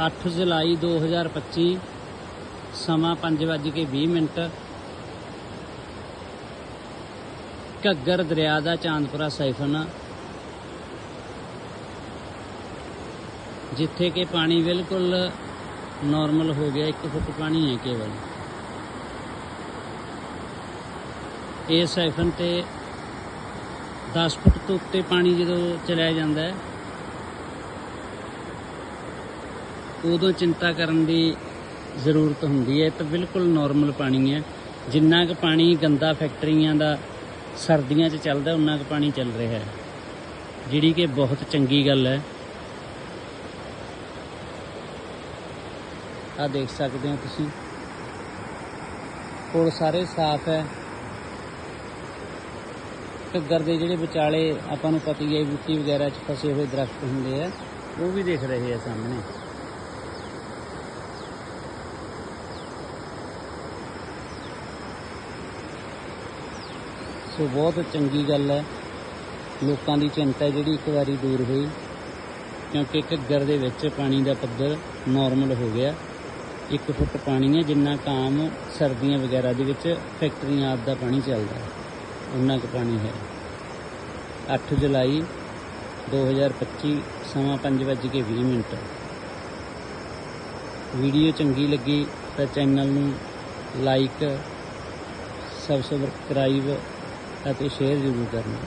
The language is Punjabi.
8 ਜੁਲਾਈ 2025 ਸਮਾਂ 5:20 ਮਿੰਟ। ਘੱਗਰ ਦਰਿਆ ਦਾ ਚਾਂਦਪੁਰਾ ਸਾਈਫਨ। ਜਿੱਥੇ ਕਿ ਪਾਣੀ ਬਿਲਕੁਲ ਨਾਰਮਲ ਹੋ ਗਿਆ 1 ਫੁੱਟ ਪਾਣੀ ਹੈ ਕੇਵਲ। ਇਹ ਸਾਈਫਨ ਤੇ 10 ਫੁੱਟ ਤੋਂ ਉੱਤੇ ਪਾਣੀ ਜਦੋਂ ਚਲਿਆ ਜਾਂਦਾ ਹੈ ਉਦੋਂ ਚਿੰਤਾ ਕਰਨ ਦੀ ਜ਼ਰੂਰਤ ਹੁੰਦੀ ਹੈ ਤਾਂ ਬਿਲਕੁਲ ਨਾਰਮਲ ਪਾਣੀ ਹੈ। ਜਿੰਨਾ ਕੁ ਪਾਣੀ ਗੰਦਾ ਫੈਕਟਰੀਆਂ ਦਾ, ਸਰਦੀਆਂ 'ਚ ਚੱਲਦਾ, ਉਨਾ ਕੁ ਪਾਣੀ ਚੱਲ ਰਿਹਾ ਹੈ। ਜਿਹੜੀ ਕਿ ਬਹੁਤ ਚੰਗੀ ਗੱਲ ਹੈ। ਆ ਦੇਖ ਸਕਦੇ ਹੋ ਤੁਸੀਂ। ਪੁਲ ਸਾਰੇ ਸਾਫ਼ ਹੈ। ਘੱਗਰ ਦੇ ਜਿਹੜੇ ਵਿਚਾਲੇ ਆਪਾਂ ਨੂੰ ਪਤਾ ਹੀ ਹੈ, ਬੂਟੀ ਵਗੈਰਾ 'ਚ ਫਸੇ ਹੋਏ ਦਰਖਤ ਹੁੰਦੇ ਆ, ਉਹ ਵੀ ਦਿਖ ਰਹੇ ਆ ਸਾਹਮਣੇ। ਸੋ ਬਹੁਤ ਚੰਗੀ ਗੱਲ ਹੈ। ਲੋਕਾਂ ਦੀ ਚਿੰਤਾ ਜਿਹੜੀ ਇੱਕ ਵਾਰੀ ਦੂਰ ਹੋਈ, ਕਿਉਂਕਿ ਘੱਗਰ ਦੇ ਵਿੱਚ ਪਾਣੀ ਦਾ ਪੱਧਰ ਨਾਰਮਲ ਹੋ ਗਿਆ। 1 ਫੁੱਟ ਪਾਣੀ ਹੈ, ਜਿੰਨਾ ਕਾਮ ਸਰਦੀਆਂ ਵਗੈਰਾ ਦੇ ਵਿੱਚ ਫੈਕਟਰੀਆਂ ਆਦਿ ਦਾ ਪਾਣੀ ਚੱਲਦਾ ਹੈ। ਉਨਾ ਕੁ ਪਾਣੀ ਹੈ। 8 ਜੁਲਾਈ 2025 ਸਮਾਂ 5:20 ਮਿੰਟ। ਵੀਡੀਓ ਚੰਗੀ ਲੱਗੀ ਤਾਂ ਚੈਨਲ ਨੂੰ ਲਾਈਕ ਸਬਸਕ੍ਰਾਈਬ ਅਤੇ ਸ਼ੇਅਰ ਜ਼ਰੂਰ ਕਰਨਾ।